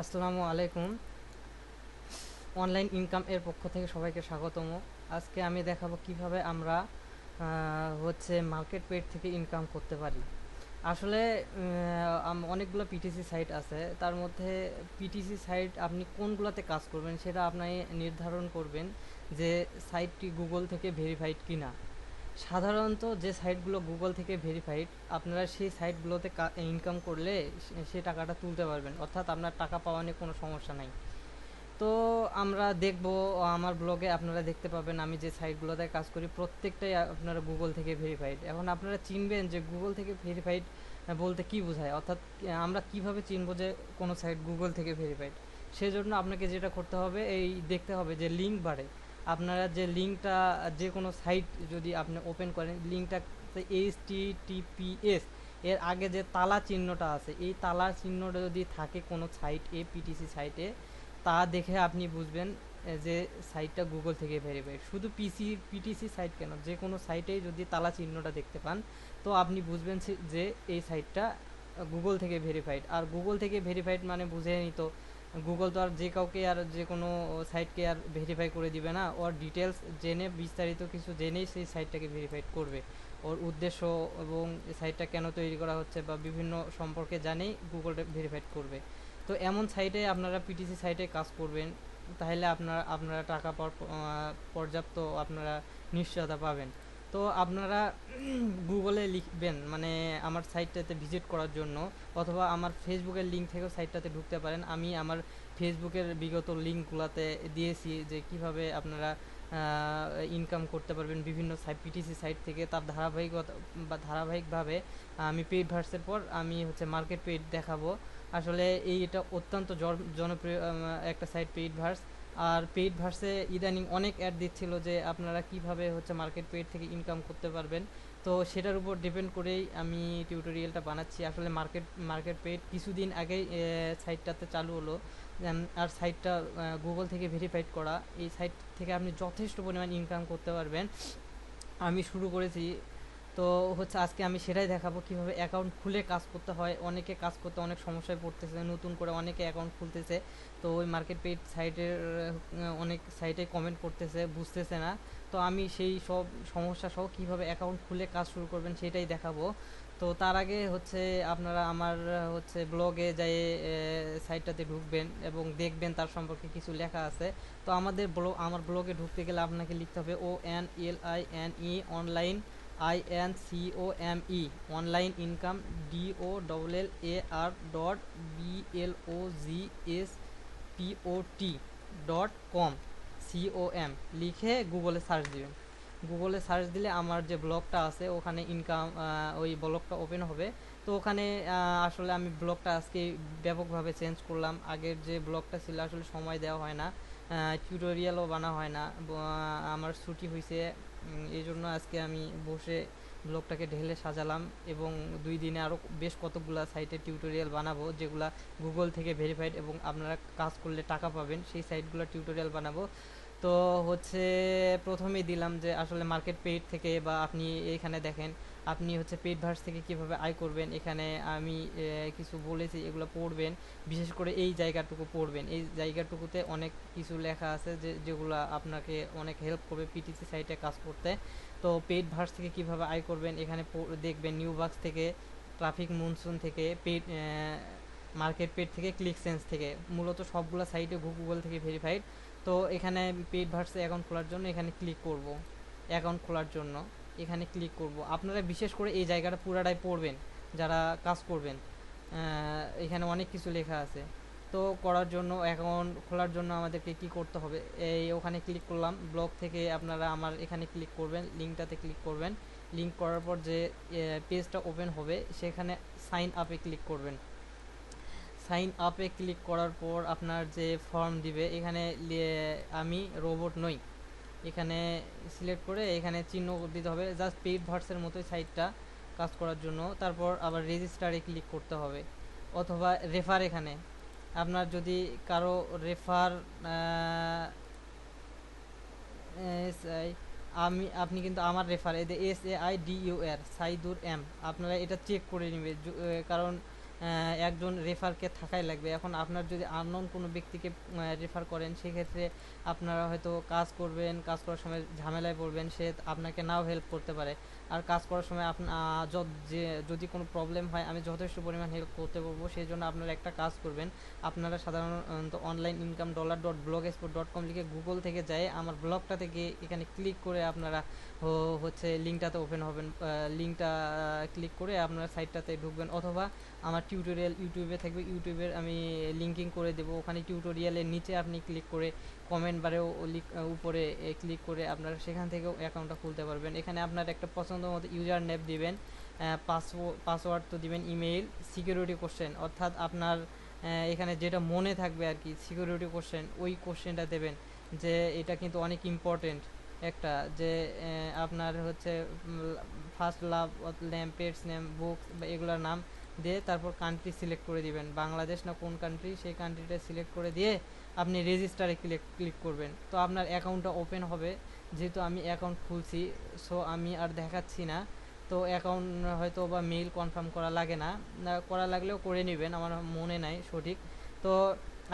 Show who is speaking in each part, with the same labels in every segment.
Speaker 1: আসসালামু আলাইকুম। Online income এর পক্ষ থেকে সবাইকে স্বাগতম। আজকে আমি দেখাবো কীভাবে আমরা হচ্ছে মার্কেট পেড থেকে ইনকাম করতে পারি। আসলে অনেকগুলো পিটিসি সাইট আছে। তার মধ্যে পিটিসি সাইট আপনি কোনগুলোতে কাজ করবেন সেটা আপনি নির্ধারণ করবেন যে সাইটটি গুগল থেকে ভেরিফাইড কিনা। সাধারণত যে সাইটগুলো গুগল থেকে ভেরিফাইড আপনারা সেই সাইটগুলোতে ইনকাম করলে সে- টাকাটা তুলতে পারবেন। অর্থাৎ আপনার টাকা পাওয়া নিয়ে কোনো সমস্যা নাই। তো আমরা দেখব, আমার ব্লগে আপনারা দেখতে পাবেন, আমি যে সাইটগুলোতে কাজ করি, প্রত্যেকটাই আপনারা গুগল থেকে ভেরিফাইড এখন আপনারা চিনবেন যে গুগল থেকে ভেরিফাইড বলতে কি বোঝায়? অর্থাৎ আমরা কীভাবে চিনবো যে কোনো সাইট গুগল থেকে ভেরিফাইড সেজন্য আপনাকে যেটা করতে হবে, এই দেখতে হবে যে লিঙ্ক বাড়ে। আপনারা যে লিঙ্কটা, যে কোনো সাইট যদি আপনি ওপেন করেন, লিঙ্কটা এইচ টিপিএস এর আগে যে তালা চিহ্নটা আছে, এই তালা চিহ্নটা যদি থাকে কোনো সাইট এ পিটিসি সাইটে তা দেখে আপনি বুঝবেন যে সাইটটা গুগল থেকে ভেরিফাইড শুধু পিসি পিটিসি সাইট কেন, যে কোনো সাইটেই যদি তালা চিহ্নটা দেখতে পান, তো আপনি বুঝবেন যে এই সাইটটা গুগল থেকে ভেরিফাইড আর গুগল থেকে ভেরিফাইড মানে বুঝে নিত গুগল তো আর যে কাউকে আর যে কোনো সাইটকে আর ভেরিফাই করে দিবে না। ওর ডিটেলস জেনে, বিস্তারিত কিছু জেনেই সেই সাইটটাকে ভেরিফাইড করবে। ওর উদ্দেশ্য এবং সাইটটা কেন তৈরি করা হচ্ছে বা বিভিন্ন সম্পর্কে জানেই গুগলটা ভেরিফাইড করবে। তো এমন সাইটে আপনারা পিটিসি সাইটে কাজ করবেন, তাহলে আপনারা আপনারা টাকা পর্যাপ্ত আপনারা নিশ্চয়তা পাবেন। তো আপনারা গুগলে লিখবেন মানে আমার সাইটটাতে ভিজিট করার জন্য, অথবা আমার ফেসবুকের লিঙ্ক থেকেও সাইটটাতে ঢুকতে পারেন। আমি আমার ফেসবুকের বিগত লিঙ্কগুলোতে দিয়েছি যে কীভাবে আপনারা ইনকাম করতে পারবেন বিভিন্ন পিটিসি সাইট থেকে। তার ধারাবাহিকতা, বা ধারাবাহিকভাবে আমি পেইড ভার্সের পর আমি হচ্ছে মার্কেট পেইড দেখাবো। আসলে এই এটা অত্যন্ত জন- জনপ্রিয় একটা সাইট পেইড ভার্স আর পেইড ভার্সে ইদানিং অনেক অ্যাড দিচ্ছিল যে আপনারা কীভাবে হচ্ছে মার্কেট পেইড থেকে ইনকাম করতে পারবেন। তো সেটার উপর ডিপেন্ড করেই আমি টিউটোরিয়ালটা বানাচ্ছি। আসলে মার্কেট মার্কেট পেইড কিছুদিন আগেই সাইটটাতে চালু হলো। আর সাইটটা গুগল থেকে ভেরিফাইড করা। এই সাইট থেকে আপনি যথেষ্ট পরিমাণ ইনকাম করতে পারবেন। আমি শুরু করেছি তো হচ্ছে আজকে আমি সেটাই দেখাবো কীভাবে অ্যাকাউন্ট খুলে কাজ করতে হয়। অনেকে কাজ করতে অনেক সমস্যায় পড়তেছে, নতুন করে অনেকে অ্যাকাউন্ট খুলতেছে। তো ওই মার্কেট পেজ সাইটের অনেক সাইটে কমেন্ট করতেছে, বুঝতেছে না। তো আমি সেই সব সমস্যা সহ কীভাবে অ্যাকাউন্ট খুলে কাজ শুরু করবেন সেটাই দেখাবো। তো তার আগে হচ্ছে আপনারা আমার হচ্ছে ব্লগে যাই সাইটটাতে ঢুকবেন এবং দেখবেন তার সম্পর্কে কিছু লেখা আছে। তো আমাদের ব্লগ আমার ব্লগে ঢুকতে গেলে আপনাকে লিখতে হবে O N L I N E online I N C O M E online income D O double L A R dot B L O G S P O T dot com C O M লিখে গুগলে search দিবেন। গুগলে search দিলে আমার যে ব্লগটা আছে, ওখানে ইনকাম ওই ব্লগটা ওপেন হবে। তো ওখানে আসলে আমি ব্লগটা আজকে ব্যাপকভাবে চেঞ্জ করলাম। আগের যে ব্লগটা ছিল, আসলে সময় দেওয়া হয় না। টিউটোরিয়ালও বানা হয় না। আমার ছুটি হয়েছে এই জন্য আজকে আমি বসে ব্লগটাকে ঢেলে সাজালাম এবং দুই দিনে আরও বেশ কতগুলা সাইটে টিউটোরিয়াল বানাবো, যেগুলা গুগল থেকে ভেরিফাইড এবং আপনারা কাজ করলে টাকা পাবেন, সেই সাইটগুলো টিউটোরিয়াল বানাবো। তো হচ্ছে প্রথমেই দিলাম যে আসলে মার্কেট পেইড থেকে বা আপনি এইখানে দেখেন আপনি হচ্ছে পেইড ভার্স থেকে কীভাবে আয় করবেন, এখানে আমি কিছু বলেছি, এগুলো পড়বেন। বিশেষ করে এই জায়গাটুকু পড়বেন। এই জায়গাটুকুতে অনেক কিছু লেখা আছে যে, যেগুলো আপনাকে অনেক হেল্প করবে পিটিসি সাইটে কাজ করতে। তো পেইড ভার্স থেকে কীভাবে আয় করবেন, এখানে দেখবেন নিউ বাক্স থেকে ট্রাফিক মনসুন থেকে পেড মার্কেট পেড থেকে ক্লিক সেন্স থেকে। মূলত সবগুলো সাইটে গুগল থেকে ভেরিফাইড তো এখানে পেইড ভার্সে অ্যাকাউন্ট খোলার জন্য এখানে ক্লিক করব অ্যাকাউন্ট খোলার জন্য। এখানে ক্লিক করব। আপনারা বিশেষ করে এই জায়গাটা পুরাটাই পড়বেন, যারা কাজ করবেন। এখানে অনেক কিছু লেখা আছে। তো করার জন্য অ্যাকাউন্ট খোলার জন্য আমাদেরকে কি করতে হবে? এই ওখানে ক্লিক করলাম ব্লগ থেকে আপনারা আমার এখানে ক্লিক করবেন লিঙ্কটাতে ক্লিক করবেন। লিঙ্ক করার পর যে পেজটা ওপেন হবে, সেখানে সাইন আপে ক্লিক করবেন। সাইন আপে ক্লিক করার পর আপনার যে ফর্ম দিবে, এখানে আমি রোবট নই। এখানে সিলেক্ট করে এখানে চিহ্ন দিতে হবে। জাস্ট পেইড ভার্সের মতোই সাইটটা কাজ করার জন্য। তারপর আবার রেজিস্টারে ক্লিক করতে হবে। অথবা রেফার এখানে। আপনার যদি কারও রেফার আমি, আপনি কিন্তু আমার refer S A I D U R Saidur M, আপনারা এটা চেক করে নেবে। কারণ একজন রেফারকে থাকাই লাগবে। এখন আপনার যদি আননোন কোনো ব্যক্তিকে রেফার করেন, সেক্ষেত্রে আপনারা হয়তো কাজ করবেন, কাজ করার সময় ঝামেলায় পড়বেন, সে আপনাকে নাও হেল্প করতে পারে। আর কাজ করার সময় আপনা যে, যদি কোনো প্রবলেম হয়, আমি যথেষ্ট পরিমাণ হেল্প করতে পারব। সেই জন্য আপনারা একটা কাজ করবেন। আপনারা সাধারণত online income dollar dot blog export dot com লিখে গুগল থেকে যায় আমার ব্লগটা থেকে এখানে ক্লিক করে আপনারা হচ্ছে লিঙ্কটাতে ওপেন হবেন। লিঙ্কটা ক্লিক করে আপনার সাইটটাতে ঢুকবেন। অথবা আমার টিউটোরিয়াল ইউটিউবে থাকবে। ইউটিউবের আমি লিঙ্কিং করে দেবো। ওখানে টিউটোরিয়ালের নিচে আপনি ক্লিক করে কমেন্ট বারেও উপরে ক্লিক করে আপনারা সেখান থেকেও অ্যাকাউন্টটা খুলতে পারবেন। এখানে আপনার একটা পছন্দ মতো ইউজার নেম দিবেন পাসওয়ার্ড তো দিবেন ইমেইল সিকিউরিটি কোশ্চেন অর্থাৎ আপনার এখানে যেটা মনে থাকবে আর কি সিকিউরিটি কোশ্চেন ওই কোশ্চেনটা দেবেন। যে এটা কিন্তু অনেক ইম্পর্টেন্ট একটা, যে আপনার হচ্ছে first love name pets name books বা এগুলোর নাম দিয়ে তারপর কান্ট্রি সিলেক্ট করে দিবেন। বাংলাদেশ না কোন কান্ট্রি সেই কান্ট্রিটা সিলেক্ট করে দিয়ে আপনি রেজিস্টারে ক্লিক ক্লিক করবেন। তো আপনার অ্যাকাউন্টটা ওপেন হবে। যেহেতু আমি অ্যাকাউন্ট খুলছি সো আমি আর দেখাচ্ছি না। তো অ্যাকাউন্ট হয়তো বা মেইল কনফার্ম করা লাগে না। করা লাগলেও করে নেবেন, আমার মনে নাই সঠিক। তো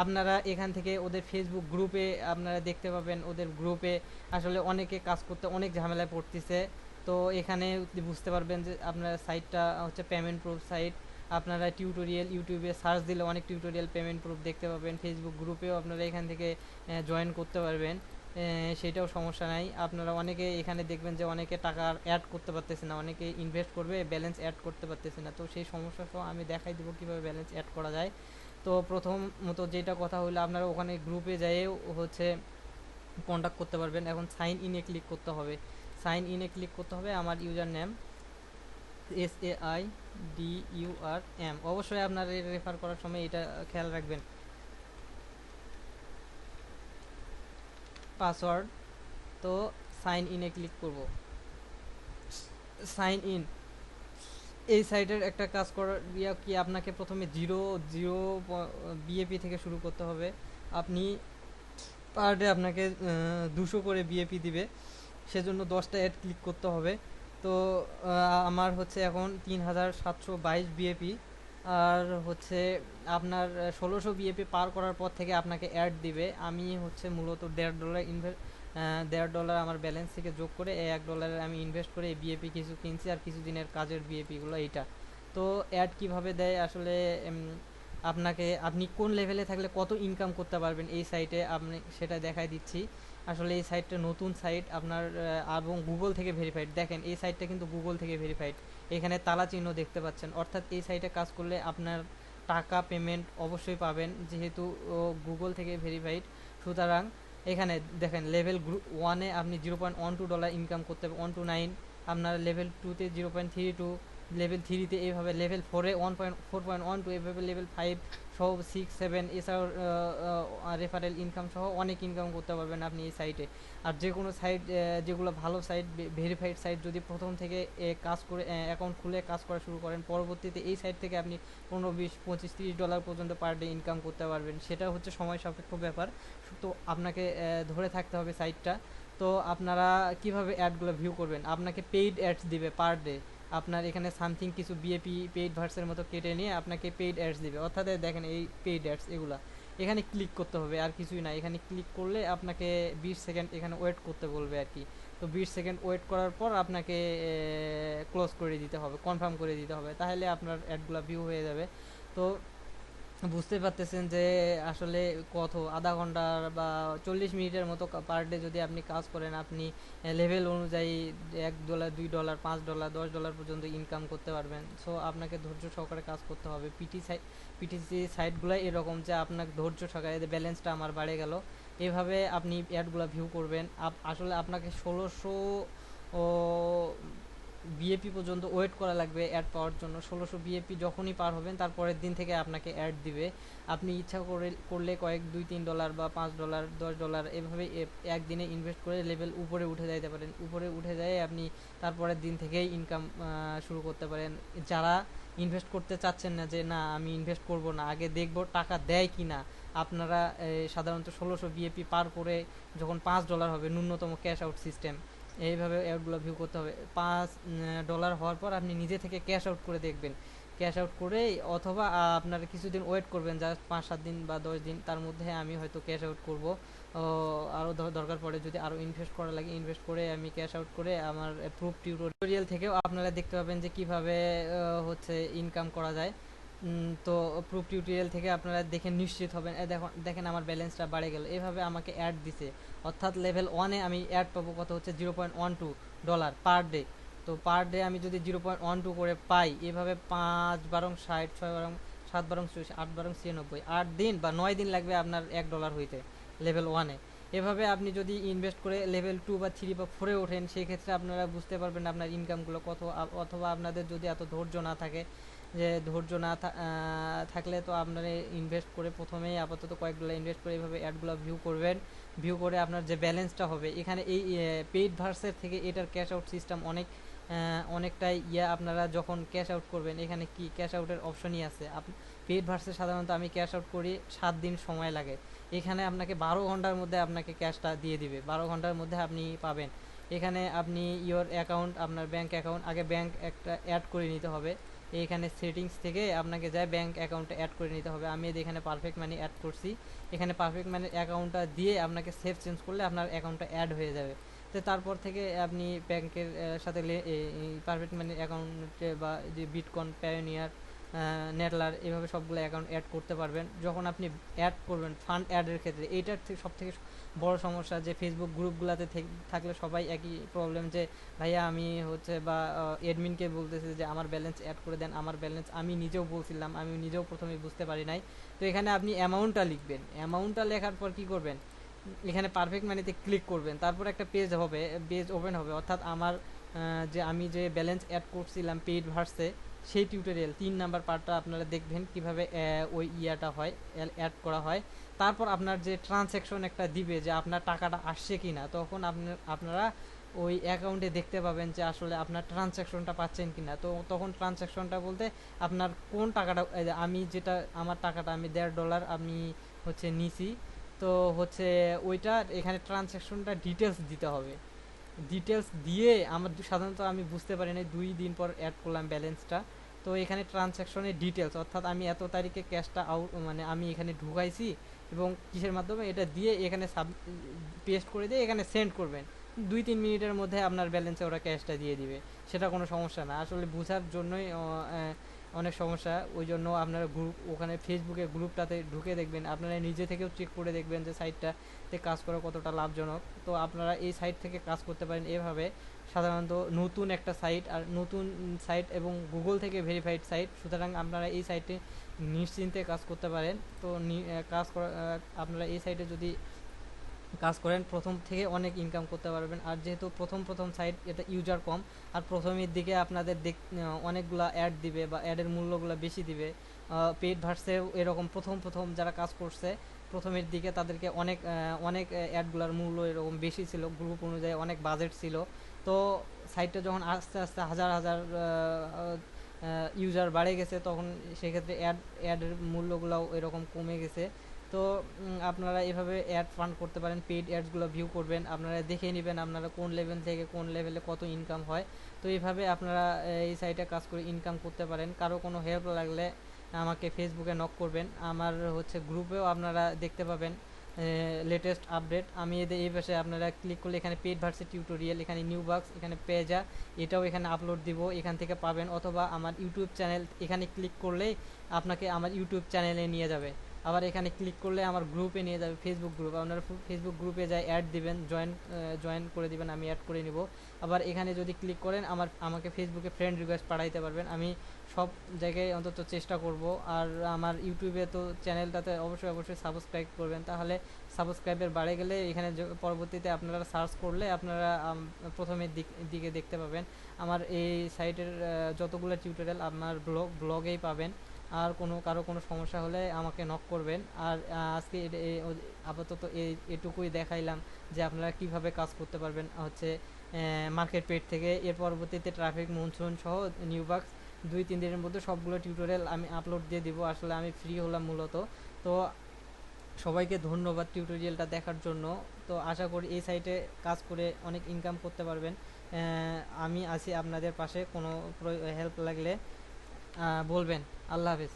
Speaker 1: আপনারা এখান থেকে ওদের ফেসবুক গ্রুপে আপনারা দেখতে পাবেন, ওদের গ্রুপে আসলে অনেকে কাজ করতে অনেক ঝামেলায় পড়তেছে। তো এখানে বুঝতে পারবেন যে আপনার সাইটটা হচ্ছে পেমেন্ট প্রুফ সাইট আপনারা টিউটোরিয়াল ইউটিউবে সার্চ দিলে অনেক টিউটোরিয়াল পেমেন্ট প্রুফ দেখতে পাবেন। ফেসবুক গ্রুপেও আপনারা এখান থেকে জয়েন করতে পারবেন। সেটাও সমস্যা নাই। আপনারা অনেকে এখানে দেখবেন যে অনেকে টাকা অ্যাড করতে পারতেছে না। অনেকে ইনভেস্ট করবে ব্যালেন্স অ্যাড করতে পারতেছে না। তো সেই সমস্যা আমি দেখাই দেবো কীভাবে ব্যালেন্স অ্যাড করা যায়। তো প্রথমত যেটা কথা হলো, আপনারা ওখানে গ্রুপে যেয়ে হচ্ছে কন্ট্যাক্ট করতে পারবেন। এখন সাইন ইনে ক্লিক করতে হবে। সাইন ইনে ক্লিক করতে হবে আমার username S A I D U R M অবশ্যই আপনার রেফার করার সময় এটা খেয়াল রাখবেন। পাসওয়ার্ড তো সাইন ইনে ক্লিক করব। সাইন ইন এই সাইটের একটা কাজ করার কি আপনাকে প্রথমে জিরো জিরো বিএপি থেকে শুরু করতে হবে। আপনি পার ডে আপনাকে দুশো করে বিএপি দিবে। সেজন্য দশটা অ্যাড ক্লিক করতে হবে। তো আমার হচ্ছে এখন তিন হাজার সাতশো বাইশ বিএপি আর হচ্ছে আপনার ষোলোশো বিএপি পার করার পর থেকে আপনাকে অ্যাড দিবে। আমি হচ্ছে মূলত দেড় ডলার ইনভেস্ট দেড় ডলার আমার ব্যালেন্স থেকে যোগ করে এই এক ডলারে আমি ইনভেস্ট করে এই বিএপি কিছু কিনছি আর কিছু দিনের কাজের বিএপিগুলো এইটা। তো অ্যাড কীভাবে দেয়? আসলে আপনাকে আপনি কোন লেভেলে থাকলে কত ইনকাম করতে পারবেন? এই সাইটে আপনি সেটা দেখাই দিচ্ছি। আসলে এই সাইটটা নতুন সাইট আপনার এবং গুগল থেকে ভেরিফাইড দেখেন, এই সাইটটা কিন্তু গুগল থেকে ভেরিফাইড এখানে তালা চিহ্ন দেখতে পাচ্ছেন। অর্থাৎ এই সাইটে কাজ করলে আপনার টাকা পেমেন্ট অবশ্যই পাবেন, যেহেতু গুগল থেকে ভেরিফাইড সুতরাং এখানে দেখেন লেভেল গ্রুপ ওয়ানে আপনি zero point one two dollar income করতে ওয়ান টু নাইন আপনার লেভেল টুতে zero point three two level থ্রিতে এইভাবে লেভেল ফোরে one point four point one two এইভাবে লেভেল ফাইভ সহ সিক্স সেভেন এছাড়াও রেফারেল ইনকাম সহ অনেক ইনকাম করতে পারবেন আপনি এই সাইটে আর যে কোনো সাইট যেগুলো ভালো সাইট ভেরিফাইড সাইট যদি প্রথম থেকে কাজ করে অ্যাকাউন্ট খুলে কাজ করা শুরু করেন, পরবর্তীতে এই সাইট থেকে আপনি পনেরো, বিশ, পঁচিশ, তিরিশ ডলার পর্যন্ত পার ডে ইনকাম করতে পারবেন। সেটা হচ্ছে সময় সাপেক্ষ ব্যাপার। তো আপনাকে ধরে থাকতে হবে সাইটটা তো আপনারা কীভাবে অ্যাডগুলো ভিউ করবেন? আপনাকে পেইড অ্যাডস দিবে পার ডে আপনার এখানে সামথিং কিছু বিএপি পেইড ভার্সের মতো কেটে নিয়ে আপনাকে পেইড অ্যাডস দেবে। অর্থাৎ দেখেন এই পেইড অ্যাডস এগুলা। এখানে ক্লিক করতে হবে, আর কিছুই না। এখানে ক্লিক করলে আপনাকে বিশ সেকেন্ড এখানে ওয়েট করতে বলবে আর কি। তো বিশ সেকেন্ড ওয়েট করার পর আপনাকে ক্লোজ করে দিতে হবে কনফার্ম করে দিতে হবে। তাহলে আপনার অ্যাডগুলো ভিউ হয়ে যাবে। তো বুঝতে পারতেছেন যে আসলে কত, আধা ঘণ্টার বা চল্লিশ মিনিটের মতো পার ডে যদি আপনি কাজ করেন, আপনি লেভেল অনুযায়ী এক ডলার দুই ডলার পাঁচ ডলার দশ ডলার পর্যন্ত ইনকাম করতে পারবেন। সো আপনাকে ধৈর্য সহকারে কাজ করতে হবে। পিটি সাইট পিটিসি সাইটগুলো এরকম যে আপনার ধৈর্য সহকারে ব্যালেন্সটা আমার বাড়ে গেল, এভাবে আপনি অ্যাডগুলো ভিউ করবেন। আসলে আপনাকে ষোলোশো ও বিএপি পর্যন্ত ওয়েট করা লাগবে অ্যাড পাওয়ার জন্য। ষোলোশো বিএপি যখনই পার হবেন, তারপরের দিন থেকে আপনাকে অ্যাড দিবে। আপনি ইচ্ছা করে, করলে কয়েক, দুই, তিন ডলার বা পাঁচ ডলার দশ ডলার এভাবে একদিনে ইনভেস্ট করে লেভেল উপরে উঠে যাইতে পারেন। উপরে উঠে যায় আপনি তারপরের দিন থেকেই ইনকাম শুরু করতে পারেন। যারা ইনভেস্ট করতে চাচ্ছেন না যে, না, আমি ইনভেস্ট করব না, আগে দেখব টাকা দেয় কি না আপনারা সাধারণত ষোলোশো বিএপি পার করে যখন পাঁচ ডলার হবে, ন্যূনতম ক্যাশ আউট সিস্টেম এইভাবে অ্যাডগুলো ভিউ করতে হবে। পাঁচ ডলার হওয়ার পর আপনি নিজে থেকে ক্যাশ আউট করে দেখবেন। ক্যাশ আউট করে অথবা আপনারা কিছুদিন ওয়েট করবেন জাস্ট পাঁচ, সাত দিন বা দশ দিন, তার মধ্যে আমি হয়তো ক্যাশ আউট করব। আরও দরকার পড়ে যদি আরও ইনভেস্ট করা লাগে ইনভেস্ট করে আমি ক্যাশ আউট করে আমার প্রুফ টিউটোরিয়াল থেকেও আপনারা দেখতে পাবেন যে কীভাবে হচ্ছে ইনকাম করা যায়। তো প্রুফ টিউটোরিয়াল থেকে আপনারা দেখে নিশ্চিত হবেন। এ দেখেন আমার ব্যালেন্সটা বাড়ে গেল। এভাবে আমাকে অ্যাড দিছে। অর্থাৎ লেভেল ওয়ানে আমি অ্যাড পাবো কত হচ্ছে zero point one two dollar per day তো পার ডে আমি যদি জিরো পয়েন্ট ওয়ান টু করে পাই, এভাবে পাঁচ বারং ষাট, ছয় বারং, সাত বারং চল্লিশ আট বারং ছিয়ানব্বই, আট দিন বা নয় দিন লাগবে আপনার এক ডলার হইতে লেভেল ওয়ানে এভাবে আপনি যদি ইনভেস্ট করে লেভেল টু বা থ্রি বা ফোরে ওঠেন, সেই ক্ষেত্রে আপনারা বুঝতে পারবেন আপনার ইনকামগুলো কত, অথবা আপনাদের যদি এত ধৈর্য না থাকে যে ধৈর্য না থাকলে তো আপনারা ইনভেস্ট করে প্রথমেই আপাতত কয়েকগুলো ইনভেস্ট করে এইভাবে অ্যাডগুলো ভিউ করবেন। ভিউ করে আপনার যে ব্যালেন্সটা হবে, এখানে এই পেইড ভার্সের থেকে এটার ক্যাশ আউট সিস্টেম অনেক অনেকটাই ইয়া আপনারা যখন ক্যাশ আউট করবেন, এখানে কি ক্যাশ আউটের অপশনই আছে। পেইড ভার্সে সাধারণত আমি ক্যাশ আউট করি সাত দিন সময় লাগে। এখানে আপনাকে বারো ঘণ্টার মধ্যে আপনাকে ক্যাশটা দিয়ে দিবে। বারো ঘণ্টার মধ্যে আপনি পাবেন। এখানে আপনি ইওর অ্যাকাউন্ট আপনার ব্যাংক অ্যাকাউন্ট আগে ব্যাংক একটা অ্যাড করে নিতে হবে। এইখানে সেটিংস থেকে আপনাকে যায় ব্যাঙ্ক অ্যাকাউন্টে অ্যাড করে নিতে হবে। আমি এখানে পারফেক্ট মানি অ্যাড করছি, এখানে পারফেক্ট মানি অ্যাকাউন্টটা দিয়ে আপনাকে সেভ চেঞ্জ করলে আপনার অ্যাকাউন্টটা অ্যাড হয়ে যাবে। তো তারপর থেকে আপনি ব্যাংকের সাথে পারফেক্ট মানি অ্যাকাউন্টে বা যে বিটকন প্যায়োনিয়ার নেটলার এভাবে সবগুলো অ্যাকাউন্ট অ্যাড করতে পারবেন। যখন আপনি অ্যাড করবেন ফান্ড অ্যাডের ক্ষেত্রে, এইটার থেকে সব থেকে বড় সমস্যা যে ফেসবুক গ্রুপগুলোতে থাকলে সবাই একই প্রবলেম যে, ভাইয়া, আমি হচ্ছে বা এডমিনকে বলতেছে যে, আমার ব্যালেন্স অ্যাড করে দেন, আমার ব্যালেন্স আমি নিজেও বলছিলাম, আমি নিজেও প্রথমে বুঝতে পারি নাই। তো এখানে আপনি অ্যামাউন্টটা লিখবেন। অ্যামাউন্টটা লেখার পর কি করবেন? এখানে পারফেক্ট মানিতে ক্লিক করবেন। তারপর একটা পেজ হবে পেজ ওপেন হবে। অর্থাৎ আমার যে আমি যে ব্যালেন্স অ্যাড করছিলাম পেইড ভার্সে সেই টিউটোরিয়াল তিন নাম্বার পার্টটা আপনারা দেখবেন কীভাবে ওই ইয়াটা হয় অ্যাড করা হয়। তারপর আপনার যে ট্রানজ্যাকশন একটা দিবে যে আপনার টাকাটা আসছে কি না তখন আপনার আপনারা ওই অ্যাকাউন্টে দেখতে পাবেন যে আসলে আপনার ট্রানজ্যাকশনটা পাচ্ছেন কি না তো তখন ট্রানজ্যাকশনটা বলতে আপনার কোন টাকাটা আমি যেটা, আমার টাকাটা আমি দেড় ডলার আমি হচ্ছে নিছি, তো হচ্ছে ওইটা এখানে ট্রানজ্যাকশনটা ডিটেলস দিতে হবে। ডিটেলস দিয়ে আমার সাধারণত আমি বুঝতে পারি না দুই দিন পর অ্যাড করলাম ব্যালেন্সটা তো এখানে ট্রানজ্যাকশনের ডিটেলস অর্থাৎ আমি এত তারিখে ক্যাশটা আউট মানে আমি এখানে ঢুকাইছি এবং কিসের মাধ্যমে? এটা দিয়ে এখানে সাব পেস্ট করে দিয়ে এখানে সেন্ড করবেন। দুই তিন মিনিটের মধ্যে আপনার ব্যালেন্সে ওরা ক্যাশটা দিয়ে দিবে। সেটা কোনো সমস্যা না। আসলে বোঝার জন্যই অনেক সমস্যা। ওই জন্য আপনারা গ্রুপ ওখানে ফেসবুকে গ্রুপটাতে ঢুকে দেখবেন। আপনারা নিজে থেকেও চেক করে দেখবেন যে সাইটটাতে কাজ করা কতটা লাভজনক। তো আপনারা এই সাইট থেকে কাজ করতে পারেন এভাবে। সাধারণত নতুন একটা সাইট আর নতুন সাইট এবং গুগল থেকে ভেরিফাইড সাইট সুতরাং আপনারা এই সাইটে নিশ্চিন্তে কাজ করতে পারেন। তো কাজ আপনারা এই সাইটে যদি কাজ করেন, প্রথম থেকে অনেক ইনকাম করতে পারবেন। আর যেহেতু প্রথম প্রথম সাইট এটা ইউজার কম, আর প্রথমের দিকে আপনাদের দেখ অনেকগুলা অ্যাড দিবে বা অ্যাডের মূল্যগুলো বেশি দিবে। পেড ভার্সেও এরকম প্রথম প্রথম যারা কাজ করছে, প্রথমের দিকে তাদেরকে অনেক অনেক অ্যাডগুলোর মূল্য এরকম বেশি ছিল গ্রুপ অনুযায়ী অনেক বাজেট ছিল। তো সাইটটা যখন আস্তে আস্তে হাজার হাজার ইউজার বাড়ে গেছে, তখন সেক্ষেত্রে অ্যাড অ্যাডের মূল্যগুলোও এরকম কমে গেছে। তো আপনারা এভাবে অ্যাড ফান্ড করতে পারেন পেইড অ্যাডসগুলো ভিউ করবেন, আপনারা দেখে নেবেন আপনারা কোন লেভেল থেকে কোন লেভেলে কত ইনকাম হয়। তো এইভাবে আপনারা এই সাইটে কাজ করে ইনকাম করতে পারেন। কারও কোনো হেল্প লাগলে আমাকে ফেসবুকে নক করবেন। আমার হচ্ছে গ্রুপেও আপনারা দেখতে পাবেন। লেটেস্ট আপডেট আমি এদের এই পাশে আপনারা ক্লিক করলে এখানে পেড ভার্সের টিউটোরিয়াল এখানে নিউ বক্স এখানে পেজা এটাও এখানে আপলোড দিব, এখান থেকে পাবেন। অথবা আমার ইউটিউব চ্যানেল এখানে ক্লিক করলেই আপনাকে আমার ইউটিউব চ্যানেলে নিয়ে যাবে। আবার এখানে ক্লিক করলে আমার গ্রুপে নিয়ে যাবে ফেসবুক গ্রুপ আপনারা ফেসবুক গ্রুপে যায় অ্যাড দিবেন জয়েন জয়েন করে দিবেন আমি অ্যাড করে নিব। আবার এখানে যদি ক্লিক করেন আমার আমাকে ফেসবুকে ফ্রেন্ড রিকোয়েস্ট পাঠাইতে পারবেন। আমি সব জায়গায় অন্তত চেষ্টা করব। আর আমার ইউটিউবে তো চ্যানেলটাতে অবশ্যই অবশ্যই সাবস্ক্রাইব করবেন। তাহলে সাবস্ক্রাইবের বাড়ে গেলে এখানে পরবর্তীতে আপনারা সার্চ করলে আপনারা আম, প্রথমের দিক দিকে দেখতে পাবেন। আমার এই সাইটের যতগুলো টিউটোরিয়াল আপনার ব্লগ ব্লগেই পাবেন। আর কোনো, কারও কোনো সমস্যা হলে আমাকে নক করবেন। আর আজকে আপাতত এটুকুই দেখাইলাম যে আপনারা কীভাবে কাজ করতে পারবেন। হচ্ছে মার্কেট পেট থেকে। এর পরবর্তীতে ট্রাফিক মনসুন সহ নিউ বাক্স দুই, তিন দিনের মধ্যে সবগুলো টিউটোরিয়াল আমি আপলোড দিয়ে দিব। আসলে আমি ফ্রি হলাম মূলত। তো সবাইকে ধন্যবাদ টিউটোরিয়ালটা দেখার জন্য। তো আশা করি এই সাইটে কাজ করে অনেক ইনকাম করতে পারবেন। আমি আছি আপনাদের পাশে। কোনো হেল্প লাগলে বলবেন। আল্লাহ হাফেজ।